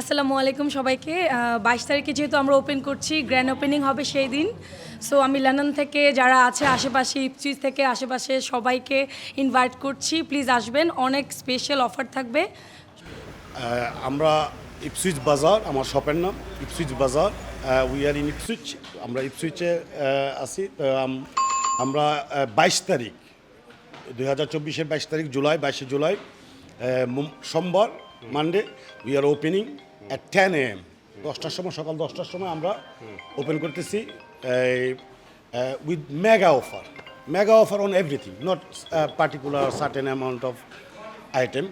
আসসালামু আলাইকুম সবাইকে। বাইশ তারিখে যেহেতু আমরা ওপেন করছি গ্র্যান্ড ওপেনিং হবে সেই দিন। সো আমি লন্ডন থেকে, যারা আছে আশেপাশে, ইপসিজ থেকে আশেপাশে সবাইকে ইনভাইট করছি। প্লিজ আসবেন, অনেক স্পেশাল অফার থাকবে। আমরা ইপসুইচ বাজার, আমার শপের নাম ইপসুইচ বাজার। উই আর ইন ইপসুইচ আমরা ইপসুইচে আছি। আমরা বাইশ তারিখ, দুই হাজার চব্বিশের বাইশ তারিখ, জুলাই, বাইশে জুলাই সোমবার Monday we are opening at ten AM দশটার সময়, সকাল দশটার সময় আমরা ওপেন করতেছি with mega offer mega offer on everything not particular certain amount of item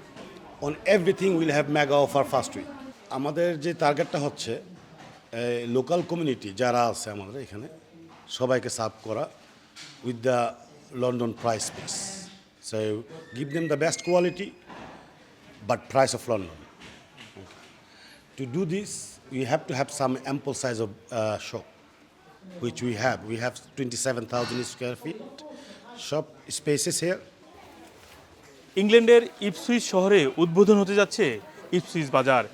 on everything will have mega offer first week আমাদের যে টার্গেটটা হচ্ছে লোকাল কমিউনিটি যারা আছে আমাদের এখানে, সবাইকে সার্ভ করা with the London price piece so give them the best quality but price of London. To do this, we have to have some ample size of uh, shop, which we have. We have 27,000 square feet shop spaces here. ইংল্যান্ডের Ipswich শহরে উদ্বোধন হতে যাচ্ছে Ipswich বাজার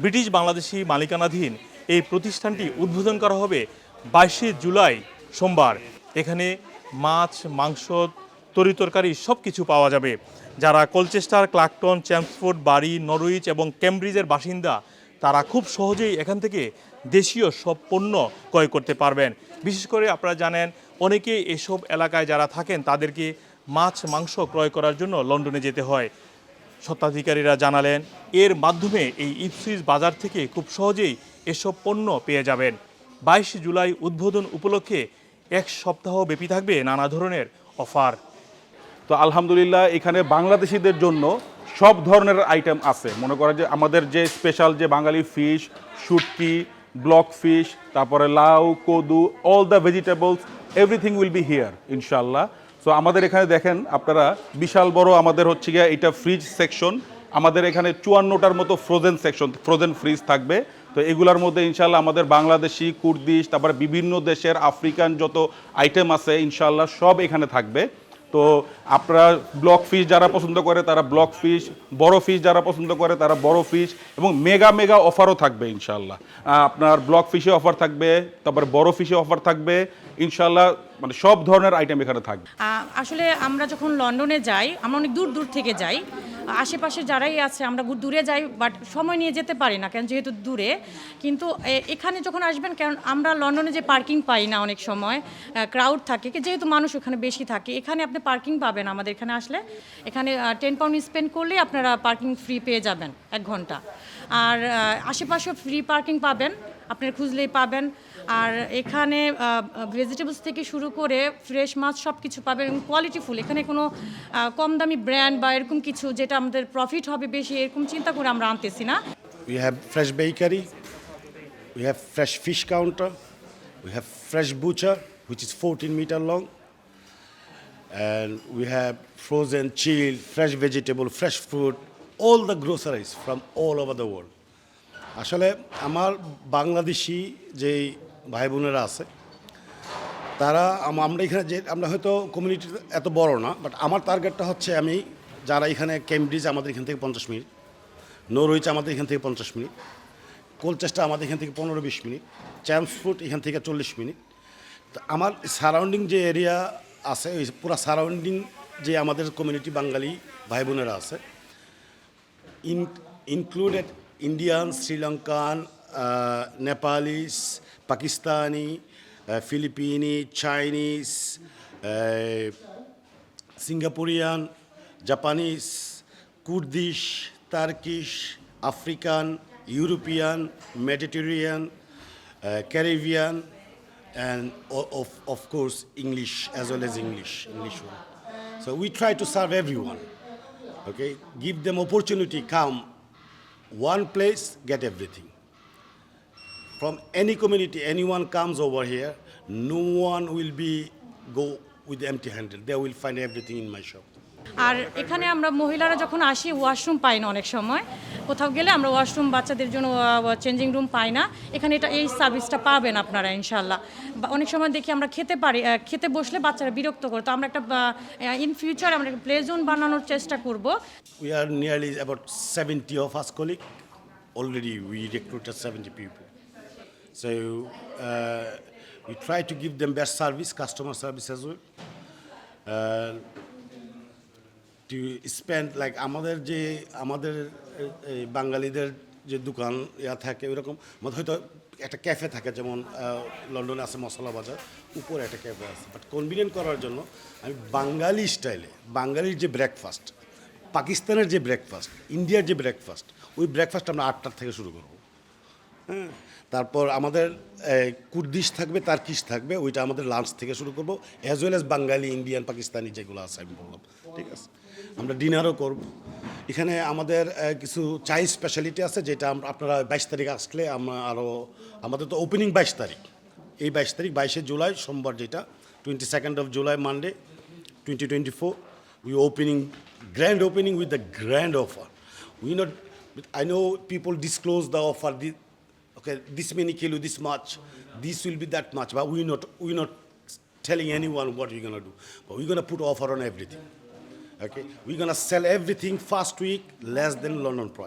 British Bangladeshi মালিকানাধীন এই প্রতিষ্ঠানটি উদ্বোধন করা হবে বাইশে জুলাই সোমবার এখানে মাছ মাংস তরিতরকারি সব কিছু পাওয়া যাবে যারা কলচেস্টার ক্লাকটন চ্যাম্পসফোর্ড বাড়ি নরউইচ এবং ক্যামব্রিজের বাসিন্দা তারা খুব সহজেই এখান থেকে দেশীয় সব পণ্য ক্রয় করতে পারবেন। বিশেষ করে আপনারা জানেন, অনেকেই এসব এলাকায় যারা থাকেন, তাদেরকে মাছ, মাংস ক্রয় করার জন্য লন্ডনে যেতে হয়। স্বত্বাধিকারীরা জানালেন, এর মাধ্যমে এই ইপসুইচ বাজার থেকে খুব সহজেই এসব পণ্য পেয়ে যাবেন। বাইশ জুলাই উদ্বোধন উপলক্ষে এক সপ্তাহ ব্যাপী থাকবে নানা ধরনের অফার। তো আলহামদুলিল্লাহ, এখানে বাংলাদেশিদের জন্য সব ধরনের আইটেম আছে। মনে করেন যে আমাদের যে স্পেশাল যে Bangali fish shutki block fish তারপরে লাউ, কদু all the vegetables everything will be here ইনশাল্লাহ সো আমাদের এখানে দেখেন, আপনারা বিশাল বড় আমাদের হচ্ছে গিয়ে এটা ফ্রিজ সেকশন আমাদের এখানে চুয়ান্নটার মতো ফ্রোজেন সেকশন ফ্রোজেন ফ্রিজ থাকবে। তো এগুলার মধ্যে ইনশাল্লাহ আমাদের বাংলাদেশি, কুর্দিশ, তারপরে বিভিন্ন দেশের আফ্রিকান যত আইটেম আছে ইনশাল্লাহ সব এখানে থাকবে। তো আপনারা ব্লক ফিশ যারা পছন্দ করে, তারা ব্লক ফিশ বড় ফিশ যারা পছন্দ করে, তারা বড় ফিশ এবং মেগা মেগা অফারও থাকবে ইনশাল্লাহ আপনার ব্লক ফিশে অফার থাকবে, তারপর বড় ফিশে অফার থাকবে ইনশাল্লাহ মানে সব ধরনের আইটেম এখানে থাকবে। আসলে আমরা যখন লন্ডনে যাই, আমরা অনেক দূর দূর থেকে যাই, আশেপাশে যারাই আছে, আমরা দূরে যাই বাট সময় নিয়ে যেতে পারি না, কারণ যেহেতু দূরে, কিন্তু এখানে যখন আসবেন, কারণ আমরা লন্ডনে যে পার্কিং পাই না অনেক সময় ক্রাউড থাকে, যেহেতু মানুষ ওখানে বেশি থাকে, এখানে আপনি পার্কিং পাবেন আমাদের এখানে আসলে। এখানে টেন পাউন্ড স্পেন্ড করলেই আপনারা পার্কিং ফ্রি পেয়ে যাবেন এক ঘণ্টা। আর আহ, আশেপাশে ফ্রি পার্কিং পাবেন আপনারা খুঁজলেই পাবেন। আর এখানে ভেজিটেবলস থেকে শুরু করে ফ্রেশ মাছ সব কিছু পাবেন এবং কোয়ালিটি ফুল এখানে কোনো কম দামি ব্র্যান্ড বা এরকম কিছু যেটা আমাদের প্রফিট হবে বেশি এরকম চিন্তা করে আমরা আনতেছি না। We have fresh bakery we have fresh fish counter we have fresh butcher which is 14 meter long, and we have frozen, chilled, fresh vegetable, fresh fruit, all the groceries from all over the world. আসলে আমার বাংলাদেশি যেই ভাই বোনেরা আছে তারা আম- আমরা এখানে যে আমরা হয়তো কমিউনিটি এত বড় না বাট আমার টার্গেটটা হচ্ছে আমি যারা এখানে কেমব্রিজ আমাদের এখান থেকে পঞ্চাশ মিনিট নরউইচ আমাদের এখান থেকে পঞ্চাশ মিনিট কোলচেস্টা আমাদের এখান থেকে পনেরো বিশ মিনিট চ্যাম্পসফুট এখান থেকে চল্লিশ মিনিট আমার সারাউন্ডিং যে এরিয়া আছে ওই পুরো সারাউন্ডিং যে আমাদের কমিউনিটি বাঙালি ভাই বোনেরা আছে, in included Indian Sri Lankan Nepalis Pakistani Filipino Chinese Singaporean Japanese Kurdish Turkish African European Mediterranean Caribbean and of, of course English as well as English, English one. So we try to serve everyone okay? Give them opportunity come. One place get everything. From any community anyone comes over here no one will be go with empty handed. They will find everything in my shop আর এখানে আমরা মহিলারা যখন আসি washroom পাই না অনেক সময়। কোথাও গেলে আমরা ওয়াশরুম বাচ্চাদের জন্য চেঞ্জিং রুম পাই না। এখানে এটা এই সার্ভিসটা পাবেন আপনারা ইনশাল্লাহ অনেক সময় দেখি আমরা খেতে পারি খেতে বসলে বাচ্চারা বিরক্ত করে। তো আমরা একটা ইন ফিউচার আমরা প্লে জোন বানানোর চেষ্টা করব। We are nearly about 70 of us colleagues already we recruited 70 people. So uh, we try to give them best service, customer service as well. Uh, to spend, like, আমাদের যে, আমাদের বাঙালিদের যে দোকান, ইয়া থাকে, ওইরকম হয়তো একটা ক্যাফে থাকে, যেমন লন্ডনে আছে মশলা বাজার, উপরে একটা ক্যাফে আছে। বাট কনভিনিয়েন্ট করার জন্য আমি বাঙালি স্টাইলে, বাঙালির যে ব্রেকফাস্ট পাকিস্তানের যে ব্রেকফাস্ট ইন্ডিয়ার যে ব্রেকফাস্ট ওই ব্রেকফাস্ট আমরা আটটার থেকে শুরু করব। হ্যাঁ তারপর আমাদের কুর্দিশ থাকবে তার কিস থাকবে ওইটা আমাদের লাঞ্চ থেকে শুরু করব as well as Bangali Indian Pakistani যেগুলো আছে আমি বললাম ঠিক আছে? আমরা ডিনারও করব। এখানে আমাদের কিছু চাই স্পেশালিটি আছে যেটা আপনারা বাইশ তারিখ আসলে আমরা আরও আমাদের তো ওপেনিং বাইশ তারিখ। এই বাইশ তারিখ বাইশে জুলাই সোমবার যেটা twenty second of July Monday twenty twenty four we opening grand opening with the grand offer we not i know people disclose the offer the, okay this many kilo this much this will be that much but we're not we're not telling anyone what we're gonna do. But we're gonna put offer on everything. Okay we're gonna sell everything first week less than london price